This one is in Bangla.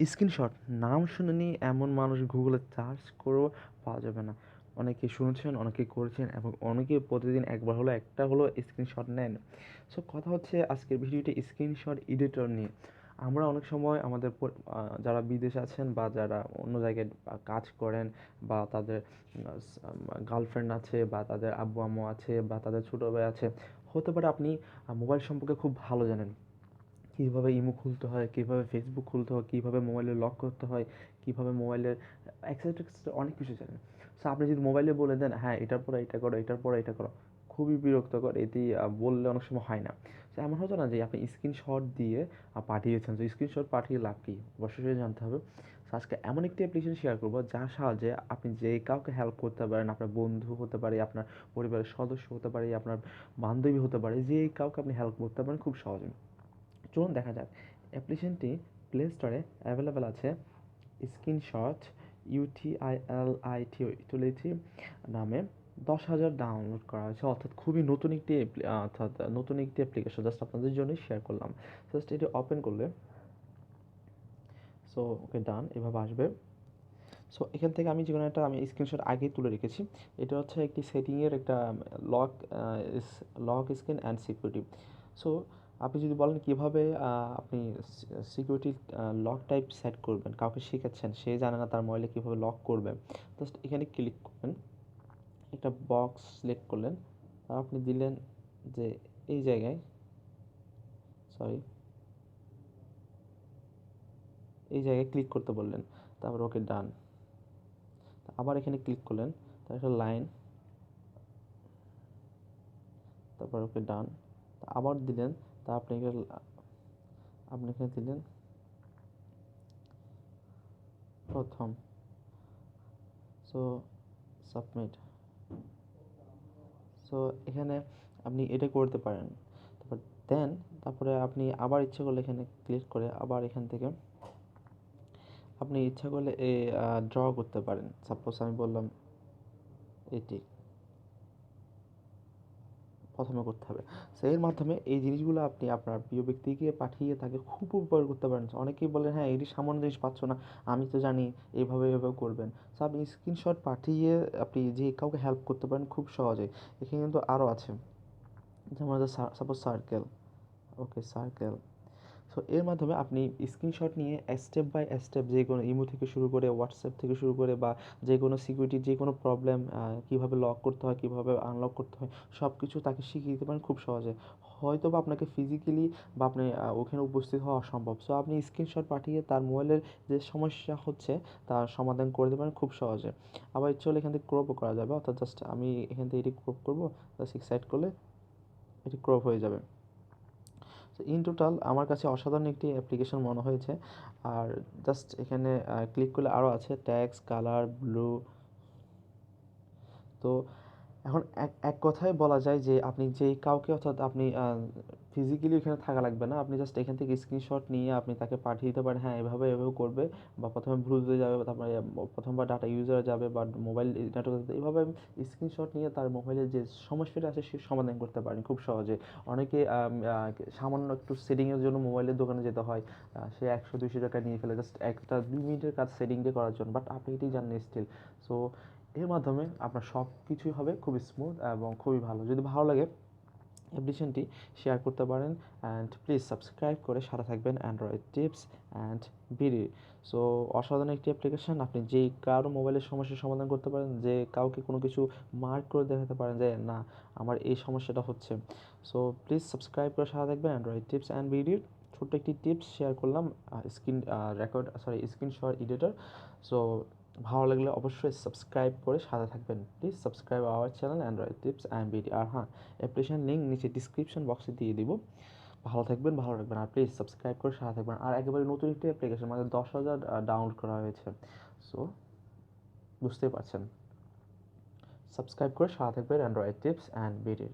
স্ক্রিনশট, নাম শুনেনি এমন মানুষ গুগলে সার্চ করেও পাওয়া যাবে না। অনেকে শুনেছেন, অনেকে করেছেন এবং অনেকে প্রতিদিন একবার হলো একটা হলো স্ক্রিনশট নেন। সো কথা হচ্ছে আজকের ভিডিওটি স্ক্রিনশট এডিটর নিয়ে। আমরা অনেক সময় আমাদের যারা বিদেশে আছেন বা যারা অন্য জায়গায় কাজ করেন বা তাদের গার্লফ্রেন্ড আছে বা তাদের আব্বু আম্মু আছে বা তাদের ছোটো ভাই আছে, হতে পারে আপনি মোবাইল সম্পর্কে খুব ভালো জানেন। কীভাবে ইমো খুলতে হয়, কীভাবে ফেসবুক খুলতে হয়, কীভাবে মোবাইলে লক করতে হয়, কীভাবে মোবাইলের এক্সেট্রা অনেক কিছু জানেন। সো আপনি যদি মোবাইলে বলে দেন হ্যাঁ এটার পরে এটা করো এটার পরে এটা করো, খুবই বিরক্তকর, এটি বললে অনেক সময় হয় না। তো এমন হতো না যে আপনি স্ক্রিনশট দিয়ে পাঠিয়েছেন। তো স্ক্রিনশট পাঠিয়ে লাভ কী? অবশ্যই জানতে হবে। আজকে এমন একটি অ্যাপ্লিকেশন শেয়ার করব, যার সাহায্যে আপনি যে কাউকে হেল্প করতে পারেন, আপনার বন্ধু হতে পারে, আপনার পরিবারের সদস্য হতে পারে, আপনার বান্ধবী হতে পারে, যে কাউকে আপনি হেল্প করতে পারেন, খুব সহজে। চলুন দেখা যাক। অ্যাপ্লিকেশনটি প্লে স্টোরে অ্যাভেলেবেল আছে। স্ক্রিনশট ইউটিআইএলআইটি ইউটিলিটি নামে দশ হাজার ডাউনলোড করা হয়েছে। অর্থাৎ খুবই নতুন একটি অর্থাৎ নতুন একটি অ্যাপ্লিকেশন জাস্ট আপনাদের জন্যই শেয়ার করলাম। জাস্ট এটি ওপেন করলে সো ওকে ডান এভাবে আসবে। সো এখান থেকে আমি যে কোনো একটা আমি স্ক্রিনশট আগেই তুলে রেখেছি। এটা হচ্ছে একটি সেটিংয়ের একটা lock lock screen and security so আপনি যদি বলেন কীভাবে আপনি সিকিউরিটি লক টাইপ সেট করবেন, কাউকে শেখাচ্ছেন, সে জানে না তার মোবাইলে কীভাবে লক করবে জাস্ট এখানে ক্লিক করবেন একটা বক্স সিলেক্ট করলেন আপনি দিলেন যে এই জায়গায় সরি এই জায়গায় ক্লিক করতে বললেন, তারপর ওকে ডান আবার এখানে ক্লিক করলেন, তার একটা লাইন তারপর ওকে ডান আবার দিলেন তা আপনি আপনি এখানে দিলেন। প্রথম। সো সাবমিট সো এখানে আপনি এটা করতে পারেন। তারপর দেন তারপরে আপনি আবার ইচ্ছে করলে এখানে ক্লিক করে আবার এখান থেকে আপনি ইচ্ছা করলে ড্র করতে পারেন। সাপোজ আমি বললাম এটি। প্রথমে করতে হবে। সো এর মাধ্যমে এই জিনিসগুলো আপনি আপনার প্রিয় ব্যক্তিকে পাঠিয়ে তাকে খুব উপকার করতে পারেন। অনেকেই বলেন হ্যাঁ এটি সামান্য জিনিস, পাচ্ছ না। আমি তো জানি এইভাবে এভাবে করবেন। সো আপনি স্ক্রিনশট পাঠিয়ে আপনি যে কাউকে হেল্প করতে পারেন খুব সহজে। এখানে কিন্তু আরও আছে। যেমন suppose circle okay circle so এর মাধ্যমে আপনি স্ক্রিনশট নিয়ে স্টেপ বাই স্টেপ যে কোনো ইমো থেকে শুরু করে হোয়াটসঅ্যাপ থেকে শুরু করে বা যে কোনো সিকিউরিটি যে কোনো প্রবলেম কীভাবে লক করতে হয়, কীভাবে আনলক করতে হয় সব কিছু তাকে শিখিয়ে দিতে পারেন খুব সহজে। হয়তো বা আপনাকে ফিজিক্যালি বা আপনি ওখানে উপস্থিত হওয়া অসম্ভব। সো আপনি স্ক্রিনশট পাঠিয়ে তার মোবাইলের যে সমস্যা হচ্ছে, তার সমাধান করে দিতে পারেন খুব সহজে। আবার ইচ্ছে হলে এখান থেকে ক্রপও করা যাবে। অর্থাৎ জাস্ট আমি এখান থেকে এটি ক্রপ করব জাস্ট সাইড করলে এটি ক্রপ হয়ে যাবে। তো ইন টোটাল আমার কাছে অসাধারণ একটি অ্যাপ্লিকেশন মনে হয়েছে। আর জাস্ট এখানে ক্লিক করলে আরও আছে ট্যাক্স কালার ব্লু তো এখন এক এক কথায় বলা যায় যে আপনি যেই কাউকে অর্থাৎ আপনি ফিজিক্যালি এখানে থাকা লাগবে না। আপনি জাস্ট এখান থেকে স্ক্রিনশট নিয়ে আপনি তাকে পাঠিয়ে দিতে পারেন। হ্যাঁ এভাবে এভাবে করবে বা প্রথমে ব্লুটুথে যাবে, তারপরে প্রথমবার ডাটা ইউজার যাবে বা মোবাইল নেটওয়ার্ক এইভাবে স্ক্রিনশট নিয়ে তার মোবাইলের যে সমস্যাটা আছে, সে সমাধান করতে পারেন খুব সহজে। অনেকে সামান্য একটু সেটিংয়ের জন্য মোবাইলের দোকানে যেতে হয়। সে একশো, দুইশো টাকা নিয়ে ফেলে। জাস্ট একটা দুই মিনিটের কাজ সেটিংটা করার জন্য। বাট আপনি এটি জানেন স্টিল সো এর মাধ্যমে আপনার সব কিছুই হবে খুবই স্মুথ এবং খুবই ভালো। যদি ভালো লাগে অ্যাপ্লিকেশনটি শেয়ার করতে পারেন অ্যান্ড প্লিজ সাবস্ক্রাইব করে সাথে থাকবেন Android tips and BD so অসাধারণ একটি অ্যাপ্লিকেশন আপনি যে কারও মোবাইলের সমস্যার সমাধান করতে পারেন, যে কাউকে কোনো কিছু মার্ক করে দেখাতে পারেন যে, না, আমার এই সমস্যাটা হচ্ছে। সো প্লিজ সাবস্ক্রাইব করে সাথে থাকবেন অ্যান্ড্রয়েড টিপস অ্যান্ড বিডির ছোট্ট একটি টিপস শেয়ার করলাম screen record sorry screenshot editor so ভালো লাগলে অবশ্যই সাবস্ক্রাইব করে সাথে থাকবেন। Please subscribe our channel Android tips and BD আর হ্যাঁ অ্যাপ্লিকেশন লিঙ্ক নিচে ডিসক্রিপশন বক্সে দিয়ে দিব। ভালো থাকবেন, ভালো রাখবেন আর প্লিজ সাবস্ক্রাইব করে সাথে থাকবেন। আর একেবারে নতুন একটি অ্যাপ্লিকেশন মানে দশ হাজার ডাউনলোড করা হয়েছে। সো বুঝতেই পারছেন। সাবস্ক্রাইব করে সাথে থাকবেন অ্যান্ড্রয়েড টিপস অ্যান্ড বিডির